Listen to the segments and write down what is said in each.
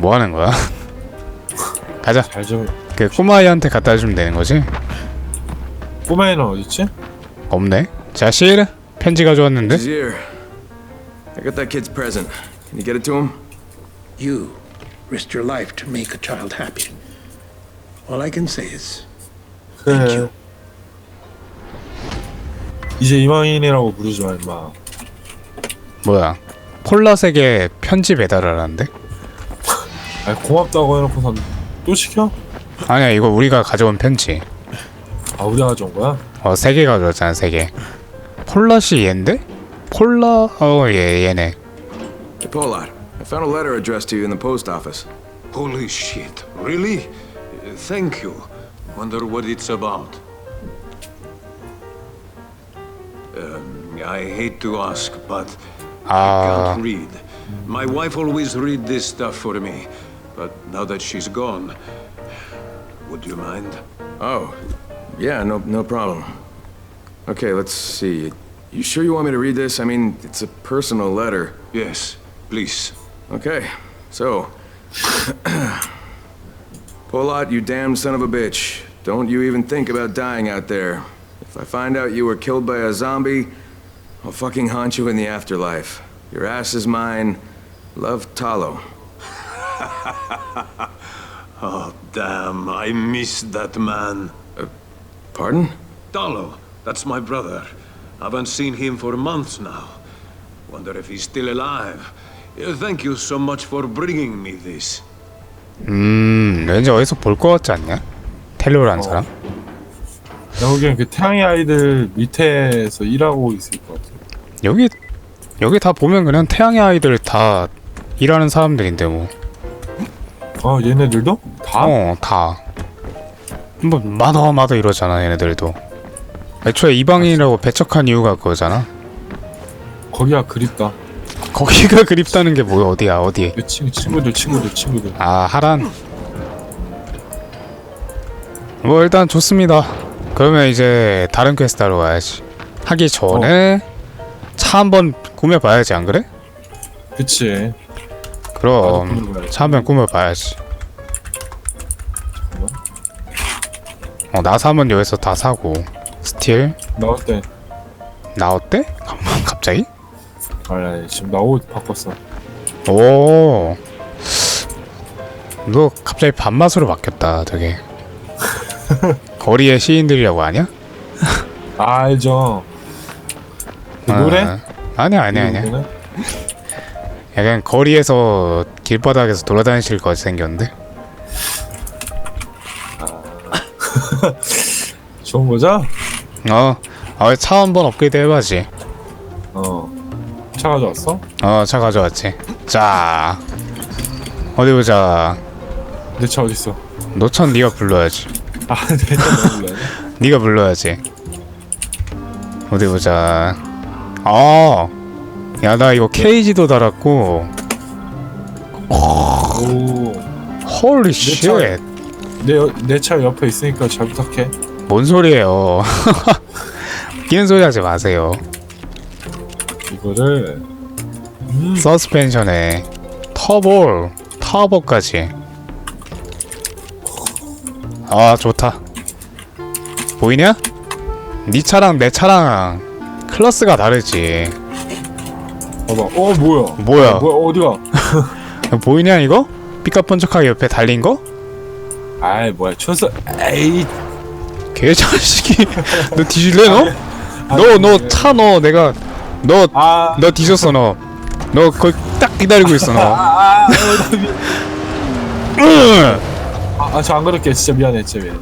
뭐 하는 거야? 가자. 잘좀 그 꼬마아이한테 갖다 주면 되는 거지? 꼬마애는 어딨지? 없네. 자실 편지 가져왔는데. He's here. I got that kid's present. Can you get it to him? You risked your life to make a child happy. All I can say is 그래 이제 이방인이라고 부르지 마 임마 뭐야? 콜라 색에 편지 배달하라는데? 아니 고맙다고 해놓고선 또 시켜? 아니야 이거 우리가 가져온 편지. 아 우리가 가져온 거야? 어 세 개 가져왔잖아 세 개. 폴라시 얘인데? 폴라 어얘 얘네. Hey, Polad, I found a letter addressed to you in the post office. Holy shit, really? Uh, Thank you. Wonder what it's about. Um, I hate to ask, but I 아 can't read. My wife always read this stuff for me, but now that she's gone, would you mind? Oh, yeah, no, no problem. Okay, let's see. You sure you want me to read this? I mean, it's a personal letter. Yes, please. Okay, so. Polad, you damn son of a bitch. Don't you even think about dying out there. If I find out you were killed by a zombie, I'll fucking haunt you in the afterlife. Your ass is mine. Love, Talo. Oh, damn, I miss that man. Pardon? Dalo, that's my brother. Haven't seen him for months now. Wonder if he's still alive. Uh, Thank you so much for bringing me this. 음, 왠지 어디서 볼 것 같지 않냐? 텔로라는 사람? 보기엔 그 태양의 아이들 밑에서 일하고 있을 것 같아 여기 여기 다 보면 그냥 태양의 아이들 다 일하는 사람들인데 뭐. 어 얘네들도? 다? 어, 다. 뭐 마더 마더 이러잖아 얘네들도. 애초에 이방인이라고 배척한 이유가 그거잖아. 거기가 그립다 거기가 그립다는 게 뭐야 어디야 어디? 내 친구, 친구들 친구들 친구들 아 하란. 뭐 일단 좋습니다. 그러면 이제 다른 퀘스트 하러 가야지. 하기 전에 차 한번 꾸며봐야지 안 그래? 그치 그럼 나도 꾸며봐야지. 어 나사 한번 여기서 다 사고 스틸 나올 때 나왔대? 갑자기? 아니 지금 나옷 바꿨어 오. 너 갑자기 밥맛으로 바뀌었다 되게. 거리의 시인들이라고 아냐? 아, 알죠 그 노래? 아, 아니야 아니야 아니야. 약간 거리에서 길바닥에서 돌아다니실 것 같이 생겼는데. 좋은 거죠? 어. 어, 차 한번 업그레이드 해봐지. 어 차 가져왔어? 어, 차 가져왔지. 자, 어디 보자. 내 차 어딨어? 노천 네가 불러야지. 아 내차 너무 몰라 네가 불러야지. 어디 보자. 아, 야 나 이거 케이지도 달았고. 오 차- 쉣. 내차 옆에 있으니까 잘 부탁해 뭔 소리예요? 끼는 소리 하지 마세요. 이거를 서스펜션에 터볼, 터보까지. 아 좋다. 보이냐? 네 차랑 내 차랑 클래스가 다르지. 봐봐 어 뭐야 뭐야? 뭐야 어디가 보이냐 이거? 삐까뻔쩍하게 옆에 달린 거? 아이 뭐야 촌서 에이 개자식이 너 뒤질래 너? 너 너 차 너 내가 너 너 아 뒤졌어 너. 너 거기 딱 기다리고 있어 너. 아, 으! 아, 저 안 그럴게. 진짜 미안해, 진짜 미안해.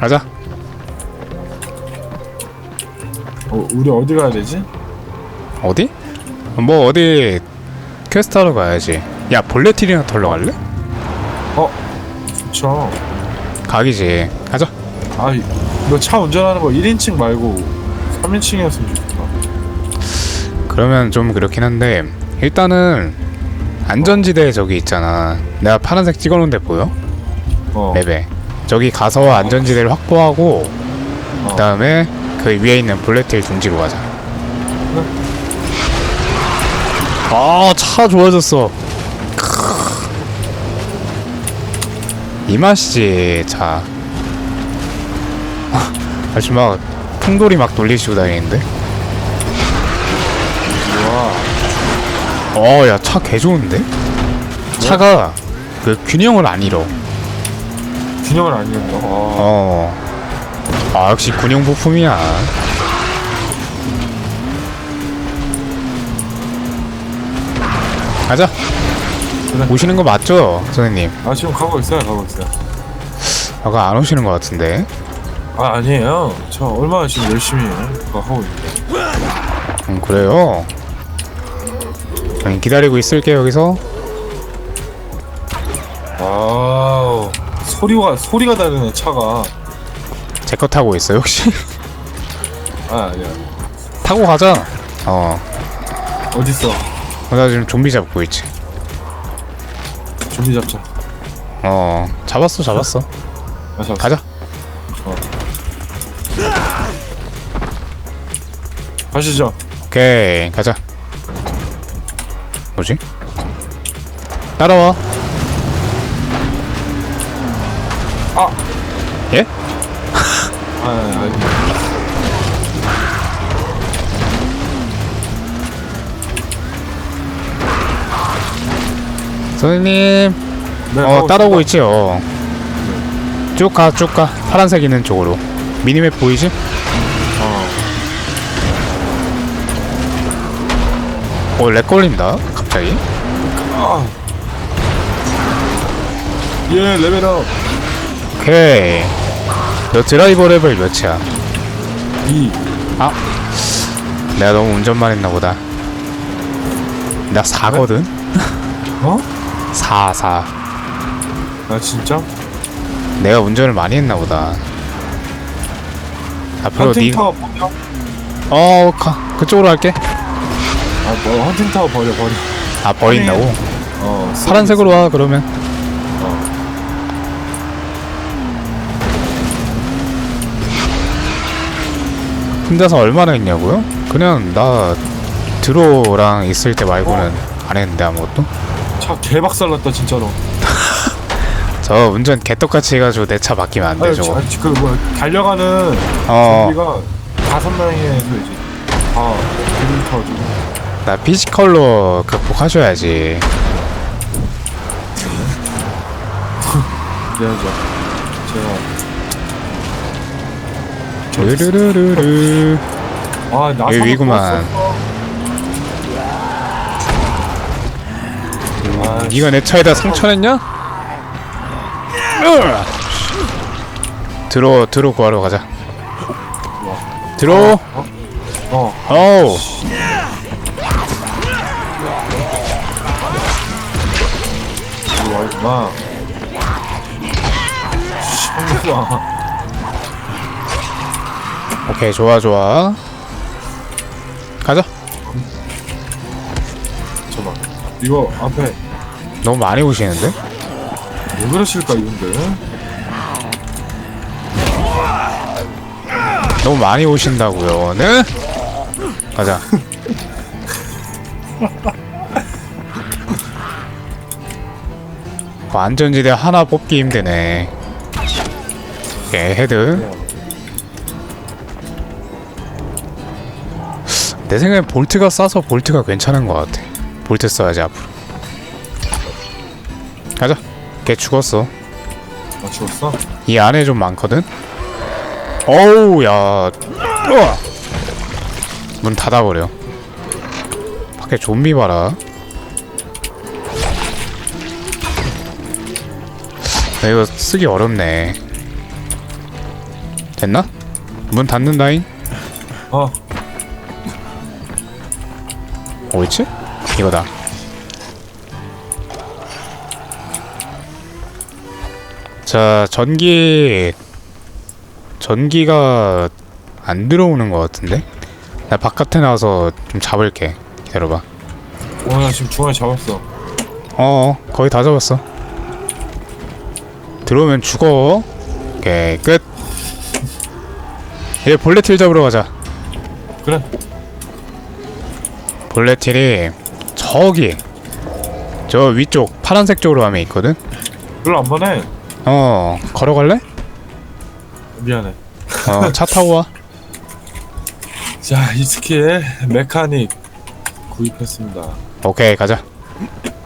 가자. 어, 우리 어디 가야 되지? 어디? 뭐 어디 퀘스트 하러 가야지. 야 볼레티리나 털러 갈래? 좋죠. 각이지. 가자. 아, 너차 운전하는 거 1인칭 말고 3인칭이었으면 좋겠다. 그러면 좀 그렇긴 한데 일단은 안전지대 저기 있잖아. 내가 파란색 찍어놓은 데 보여? 어. 맵에. 저기 가서 안전지대를 확보하고 어. 그다음에 그 위에 있는 볼레틸 둥지로 가자. 아, 차 좋아졌어. 이 맛이지, 차. 막, 풍돌이 막 돌리시고 다니는데? 어, 야, 차 개 좋은데? 차가, 그, 균형을 안 잃어. 균형을 안 이룬다. 아, 어. 아, 역시 군용 부품이야. 가자. 그래. 오시는 거 맞죠, 선생님? 아 지금 가고 있어요, 가고 있어요. 아까 안 오시는 것 같은데. 아 아니에요. 저 얼마나 지금 열심히 그거 하고 있는데. 음, 그래요. 저희 기다리고 있을게요, 여기서. 아우 소리가 소리가 다르네 차가. 제 거 타고 있어요, 혹시? 아 아니야. 타고 가자. 어. 어딨어? 나 지금 좀비 잡고 있지. 좀비 잡자. 어. 잡았어, 잡았어. 아, 잡. 가자. 가시죠. 오케이, 가자. 뭐지? 따라와. 선생님, 네, 어, 가고 따라오고. 있지, 어. 쭉 가, 쭉 가. 파란색 있는 쪽으로. 미니맵 보이지? 어. 어, 렉 걸린다, 갑자기. 아. 예 레벨업 오케이. 너 드라이버 레벨 몇이야? 2 내가 너무 운전만 했나 보다. 나 4거든? 어? 4, 4. 아 진짜? 내가 운전을 많이 했나 보다. 앞으로 헌팅 니, 타워 버려? 어, 가, 그쪽으로 할게. 아뭐 헌팅 타워 버려 버려 아, 버린다고? 어 파란색으로 와, 그러면. 혼자서 얼마나 했냐고요? 그냥 나 드로랑 있을 때 말고는 안 했는데 아무것도. 차 개박살났다 진짜로 저 운전 개떡같이 해가지고 내차 바뀌면 안 돼, 아니 저거. 그뭐 달려가는 어, 좀비가 다섯 명에서 이제 다 기분 터지고 나 피지컬로 극복하셔야지. 미안하죠 제가 르르르르르. 아 나 여기 위구만. 아, 네가 내 차에다 상처냈냐? 으아! 들어 들어 구하러 가자. 들어. 어 어우. 이리 와있구나 샹수아 오케이 좋아 좋아. 가자. 잠깐만 이거 앞에 너무 많이 오시는데? 왜 그러실까 이분들 너무 많이 오신다고요. 네? 가자. 뭐 안전지대 하나 뽑기 힘드네. 오케이 헤드. 내 생각엔 볼트가 싸서 볼트가 괜찮은 것 같아. 볼트 써야지 앞으로. 가자. 걔 죽었어. 아 죽었어? 이 안에 좀 많거든? 어우, 야. 우와. 문 닫아버려. 밖에 좀비 봐라. 야, 이거 쓰기 어렵네. 됐나? 문 닫는다잉? 어 어딨지? 이거다. 자, 전기 전기가 안 들어오는 것 같은데? 나 바깥에 나와서 좀 잡을게. 기다려봐. 어, 나 지금 중간에 잡았어 어, 거의 다 잡았어. 들어오면 죽어. 오케이, 끝. 이제 볼레틸 잡으러 가자. 그래 볼레틸이 저기 저 위쪽 파란색 쪽으로 가면 있거든 별로 안 만해. 어 걸어갈래? 미안해. 어 차 타고 와 자, 이 스키에 메카닉 구입했습니다. 오케이 가자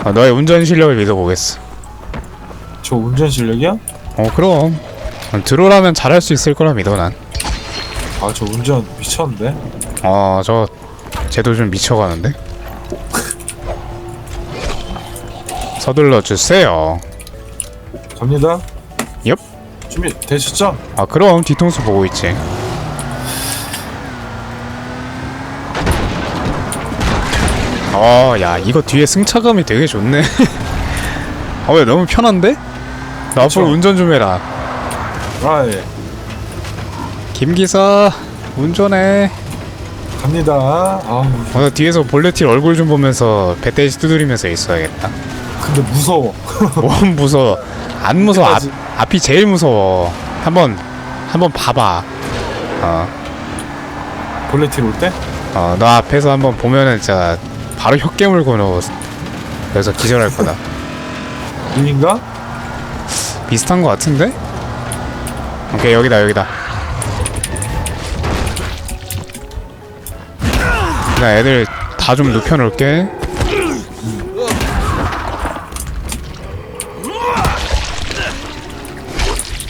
어, 너의 운전 실력을 믿어보겠어 저 운전 실력이야? 어 그럼 들어오라면 잘할 수 있을 거라 믿어 아, 저 운전 미쳤는데? 난어저 쟤도 좀 미쳐가는데 서둘러 주세요 갑니다. 엽. 준비 되셨죠? 아 그럼 뒤통수 보고 있지 어 야 이거 뒤에 승차감이 되게 좋네 어왜 너무 편한데? 나. 앞으로 운전 좀 해라 아, 예. 김 기사 운전해 갑니다. 아우, 어, 나 뒤에서 볼레틸 얼굴 좀 보면서 배때지 두드리면서 있어야겠다 근데 무서워. 뭔 무서워 안 무서워 앞, 앞이 제일 무서워 한번 한번 봐봐 어 볼레틸 올 때? 어, 너 앞에서 한번 보면은 진짜 바로 혀 깨물고 너 그래서 기절할 거다. 인인가? 비슷한 거 같은데? 오케이 여기다 여기다. 나 애들 다 좀 눕혀놓을게.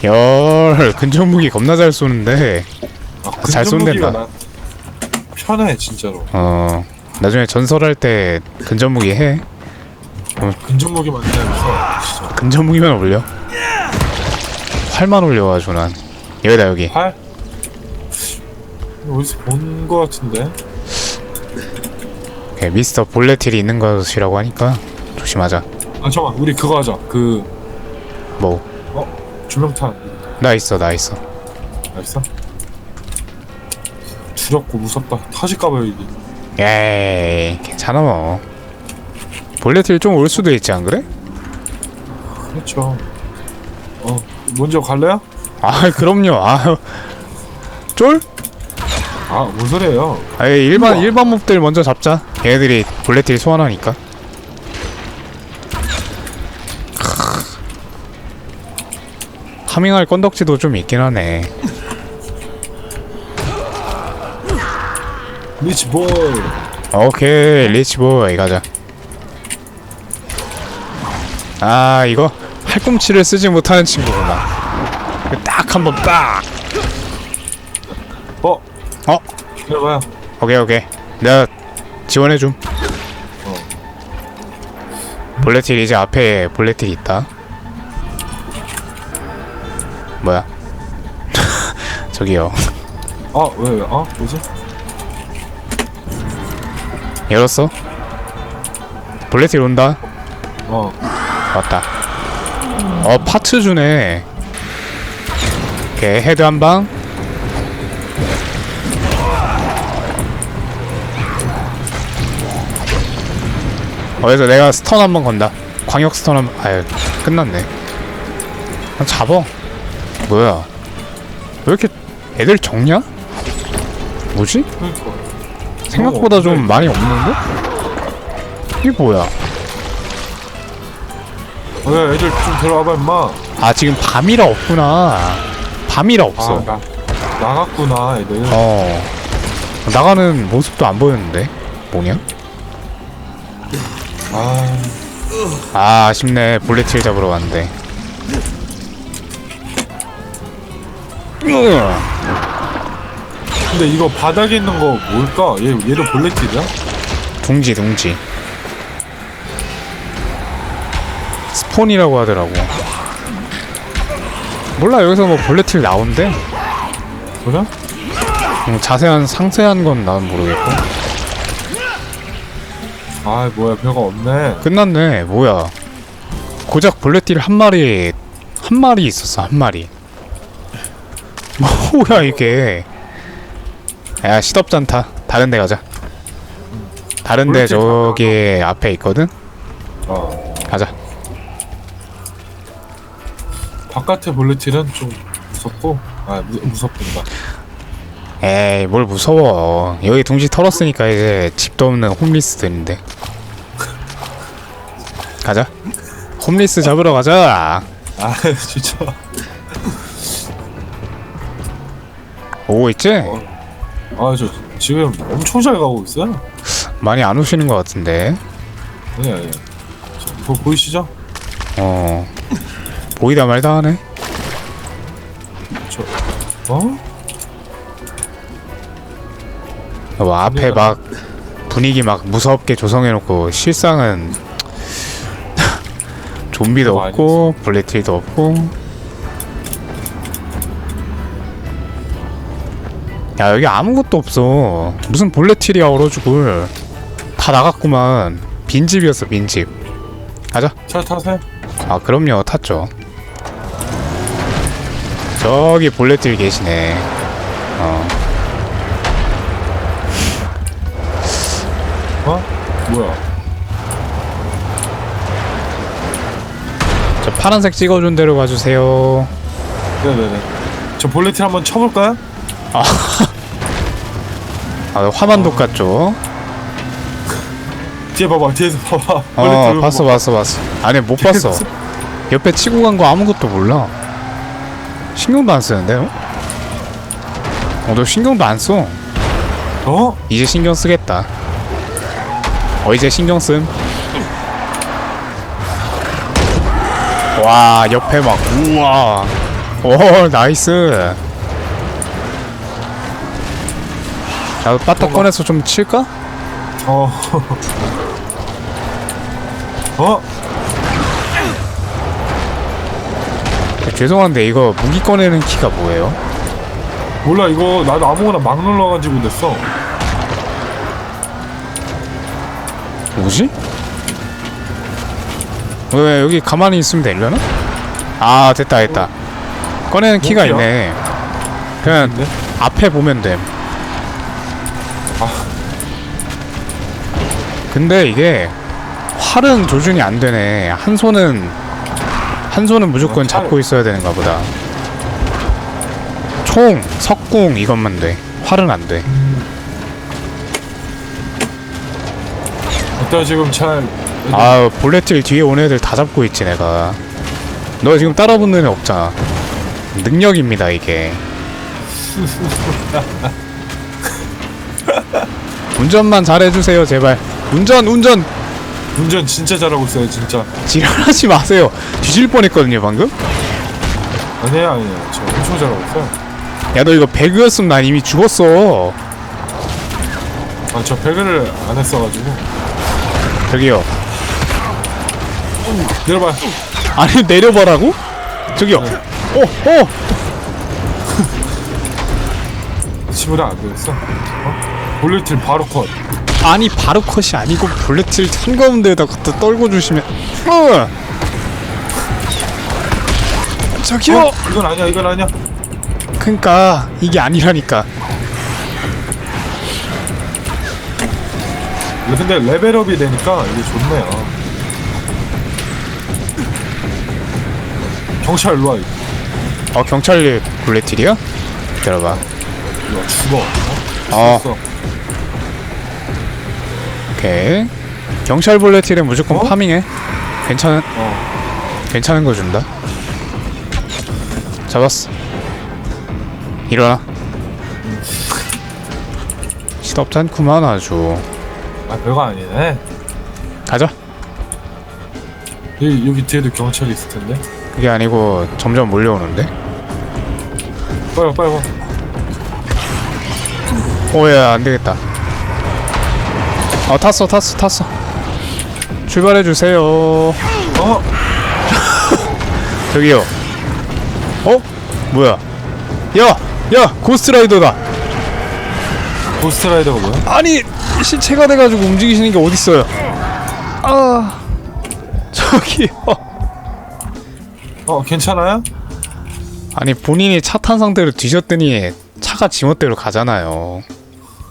열 근접 무기 겁나 잘 쏘는데 아, 잘 근접무기가 쏜댄다. 난 편해, 진짜로. 어 나중에 전설할 때 근접 무기 해. 근접무기만 되면서 진짜. 근접 무기만 올려. 활만 올려가지고 난 여기다 여기. 팔? 어디서 본 거 같은데? 오케이, 미스터 볼레틸이 있는 것이라고 하니까 조심하자. 아, 잠깐만, 우리 그거 하자. 그, 뭐 조명탄. 나 있어 나 있어. 알았어? 두렵고 무섭다. 터질까봐 이게. 에이 괜찮아 뭐. 볼레틸 좀 올 수도 있지 안 그래? 그렇죠. 어, 먼저 갈래요? 아 그럼요. 아 쫄? 아, 뭔 소리예요? 아예 일반. 일반 몹들 먼저 잡자. 얘네들이 볼레틸 소환하니까. 하밍할 건덕지도 좀 있긴 하네. 리치 보이. 오케이 리치보이 가자 아 이거 팔꿈치를 쓰지 못하는 친구구나 딱 한번 딱! 어? 어? 기다려봐요. 오케이 오케이 내가 지원해줌 볼레틸 이제 앞에 볼레틸 있다 뭐야 저기요 아, 왜, 왜? 어? 뭐지? 열었어? 볼레틸 온다 어. 왔다. 어 파츠 주네. 오케이 헤드 한 방. 어디서 내가 스턴 한번 건다. 광역 스턴 한 번. 아유 끝났네. 아, 잡어. 뭐야? 왜 이렇게 애들 적냐? 뭐지? 생각보다 어, 좀 많이 없는데? 이게 뭐야? 왜 애들 좀 데려와봐, 임마. 아 지금 밤이라 없구나 밤이라 없어 아, 나, 나갔구나, 애들. 어 나가는 모습도 안 보였는데 뭐냐? 아, 아 아쉽네 볼레틸 잡으러 왔는데 으아. 근데 이거 바닥에 있는 거 뭘까? 얘, 얘도 볼레틸이야? 둥지 둥지 스폰이라고 하더라고 몰라 여기서 뭐 볼레틸 나온대 그래? 음, 자세한 상세한 건 난 모르겠고 아, 뭐야, 별거 없네. 끝났네. 뭐야? 고작 볼레틸 한 마리 한 마리 있었어. 한 마리. 뭐야 이게? 야 시덥잖다. 다른 데 가자. 다른 데 볼레틸 저기 앞에 있거든. 어. 가자. 바깥에 볼레틸은 좀 무섭고, 아, 무, 무섭던가. 에이 뭘 무서워. 여기 둥지 털었으니까 이제 집도 없는 홈리스들인데. 가자. 홈리스 잡으러 가자. 아 진짜 오고 있지? 아 저 지금 엄청 잘 가고 있어요 많이 안 오시는 것 같은데. 아니 아니 저, 보, 보이시죠? 어. 보이다 말다 하네. 저 어? 뭐 앞에 막 분위기 막 무섭게 조성해놓고 실상은 좀비도 없고 블랙틸도 없고. 야 여기 아무것도 없어. 무슨 볼레틸이야 얼어 죽을. 다 나갔구만. 빈집이었어 빈집. 가자. 차 타세요. 아 그럼요. 탔죠. 저기 볼레틸 계시네. 어 어? 뭐야 저 파란색 찍어준 대로 가주세요. 네네네 저 볼레틸 한번 쳐볼까요? 아, 화만독 같죠? 뒤에 봐봐 뒤에서 봐봐 어, 볼레틸 봤어, 봤어, 봤어. 아니, 못 봤어. 옆에 치고 간 거 아무것도 몰라. 신경도 안 쓰는데, 너? 어, 너 신경도 안 써. 어? 이제 신경 쓰겠다. 어, 이제 신경 씀. 와, 옆에 막, 우와. 오, 나이스. 자, 빠딱 꺼내서 좀 칠까? 어 어? 죄송한데 이거 무기 꺼내는 키가 뭐예요? 몰라 이거 나도 아무거나 막 눌러가지고 됐어 뭐지? 왜 여기 가만히 있으면 되려나? 아 됐다 됐다 꺼내는 키가 키야? 있네 그냥 근데? 앞에 보면 됨 아. 근데 이게 활은 조준이 안 되네 한 손은 한 손은 무조건 어, 칼. 잡고 있어야 되는가 보다 총, 석궁 이것만 돼 활은 안돼 일단 지금 잘아 볼레틸 뒤에 온 애들 다 잡고 있지 내가. 너 지금 따라붙는 애 없잖아. 능력입니다 이게. 운전만 잘해주세요 제발. 운전 운전! 운전 진짜 잘하고 있어요 진짜. 지랄하지 마세요. 뒤질 뻔했거든요 방금? 아니에요 아니에요. 저 엄청 잘하고 있어요. 야 너 이거 배그였으면 난 이미 죽었어. 아저 배그를 안 했어가지고 저기요 내려봐요 아니 내려봐라고? 저기요 어 어! 치부라 안 되겠어 어? 볼리틸 바로 컷 아니 바로 컷이 아니고 볼레틸 한가운 데에다 갖다 떨고 주시면 어! 저기요 어? 이건 아니야 이건 아니야 그니까 이게 아니라니까 근데 레벨업이 되니까 이게 좋네요. 경찰 일로와. 이거 어 경찰 볼레틸이야? 기다려봐. 일로와 죽어. 어. 죽었어. 오케이. 경찰 볼레틸은 무조건 어? 파밍해. 괜찮은 어. 괜찮은 거 준다. 잡았어. 일어나. 시덥잖구만 아주 아 별거 아니네 가자 여기, 여기 뒤에도 경찰이 있을 텐데 그게 아니고 점점 몰려오는데 빨리 와, 빨리 와 오야 안 되겠다 어 탔어 탔어 탔어 출발해 주세요 어? 저기요 어? 뭐야 야! 야! 고스트라이더다 고스트라이더가 뭐야? 아니 시체가 돼가지고 움직이시는 게 어딨어요? 아 저기요. 어 괜찮아요? 아니 본인이 차 탄 상태로 뒤졌더니 차가 지멋대로 가잖아요.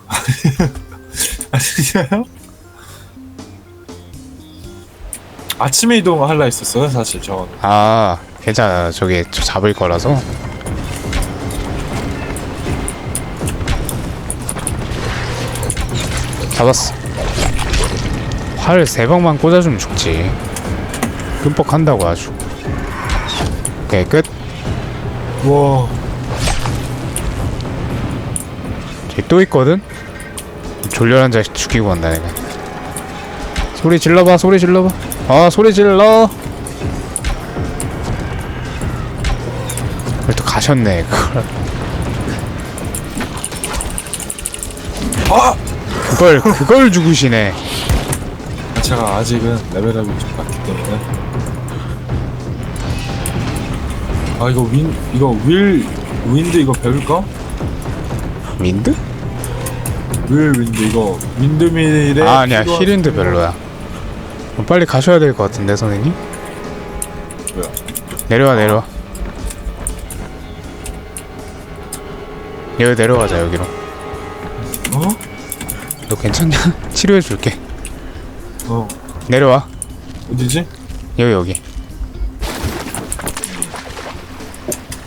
아니에요? 아침에 이동할라 했었어요 사실 저는. 아 괜찮아 저게 저 잡을 거라서 잡았어. 활 세 방만 꽂아주면 죽지. 끔뻑한다고 아주. 오케이 끝. 와. 저기 또 있거든? 졸렬한 자식 죽이고 간다 내가. 소리 질러봐 소리 질러봐. 아 소리 질러! 또 가셨네 그걸. 아! 그걸 그걸 죽으시네 제가 아직은 레벨업이 좀 낮기 때문에 아 이거 윈 이거 윌 윈드 이거 배울까? 민드? 윌 윈드 이거 윈드밀에 아 아니야 필요한- 힐인드 별로야 그럼 빨리 가셔야 될 것 같은데 선생님 뭐야? 내려와 내려와 여기 내려가자 여기로 어? 너 괜찮냐? 치료해 줄게. 어. 내려와. 어디지? 여기 여기.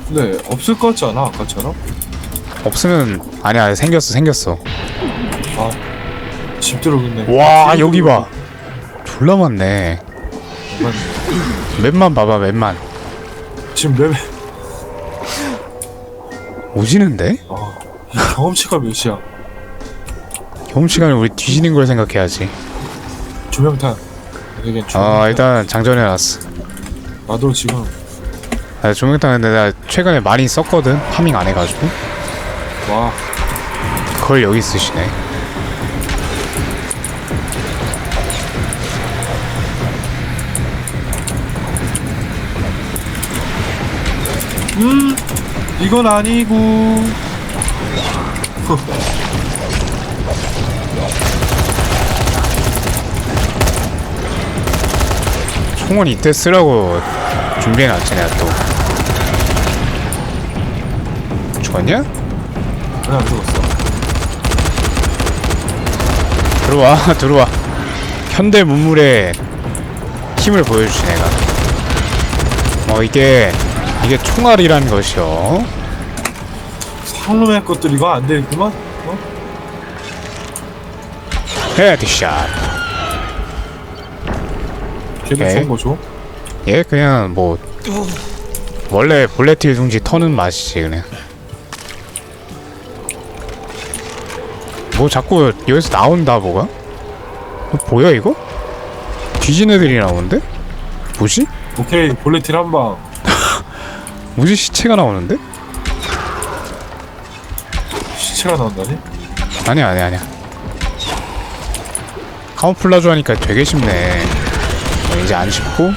근데 없을 것 같지 않아 아까처럼? 없으면 아니야 생겼어 생겼어. 집 들어오겠네. 와 여기 봐. 졸라 많네. 맵만 봐봐 맵만. 지금 레벨 오지는데? 아이 경험치가 몇이야 경험 시간에 우리 뒤지는 걸 생각해야지. 조명탄. 조명탄. 아 일단 장전해놨어. 나도 지금 아, 조명탄 근데 나 최근에 많이 썼거든 파밍 안 해가지고. 와. 그걸 여기 쓰시네. 이건 아니고 총은 이때 쓰라고 준비해놨지 내가 또. 죽었냐? 그냥 안 죽었어. 들어와 들어와. 현대 문물의 힘을 보여주지 내가. 어 이게 이게 총알이란 것이요. 상놈의 것들 이거 안 되겠구만? 어? 헤드샷 걔도 오케이. 좋은 거 줘? 얘 그냥 뭐 원래 볼레틸 둥지 터는 맛이지 그냥 뭐 자꾸 여기서 나온다 뭐가 어, 보여 이거? 뒤진 애들이 나오는데? 뭐지? 오케이 볼레틸 한 방 뭐지 시체가 나오는데? 시체가 나온다니? 아니야 아니야 아니야 카모플라주 하니까 되게 쉽네 어, 이제 안 쉽고